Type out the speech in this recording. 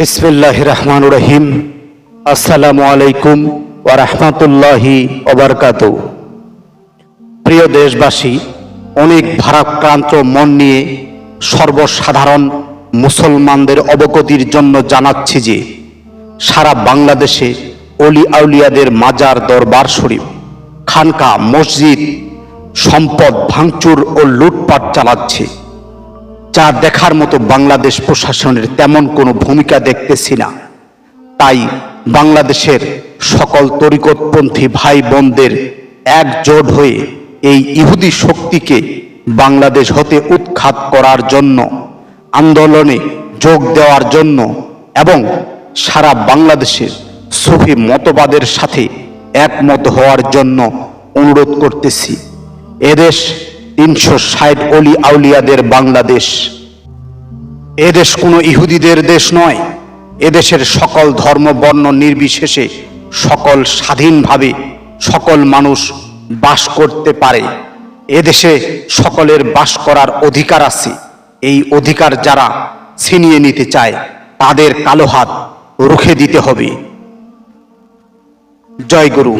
বিসমিল্লাহ রহমান রহিম আসসালামু আলাইকুম ওয়া রাহমাতুল্লাহি ওবরকাত। প্রিয় দেশবাসী, অনেক ভারাক্রান্ত মন নিয়ে সর্বসাধারণ মুসলমানদের অবগতির জন্য জানাচ্ছি যে, সারা বাংলাদেশে অলি আউলিয়াদের মাজার দরবার শরীফ, খানকা মসজিদ, সম্পদ ভাঙচুর ও লুটপাট চালাচ্ছে। যা দেখার মতো বাংলাদেশ প্রশাসনের তেমন কোনো ভূমিকা দেখতেছি না। তাই বাংলাদেশের সকল তরিকতপন্থী ভাই বোনদের একজোট হয়ে এই ইহুদি শক্তিকে বাংলাদেশ হতে উৎখাত করার জন্য, আন্দোলনে যোগ দেওয়ার জন্য এবং সারা বাংলাদেশের সুফি মতবাদের সাথে একমত হওয়ার জন্য অনুরোধ করতেছি। এদেশ তিনশো ষাট অলি আউলিয়াদের বাংলাদেশ। এদেশ কোনো ইহুদিদের দেশ নয়। এদেশের সকল ধর্ম, বর্ণ নির্বিশেষে সকল স্বাধীনভাবে সকল মানুষ বাস করতে পারে। এদেশে সকলের বাস করার অধিকার আছে। এই অধিকার যারা ছিনিয়ে নিতে চায়, তাদের কালো হাত রুখে দিতে হবে। জয় গুরু।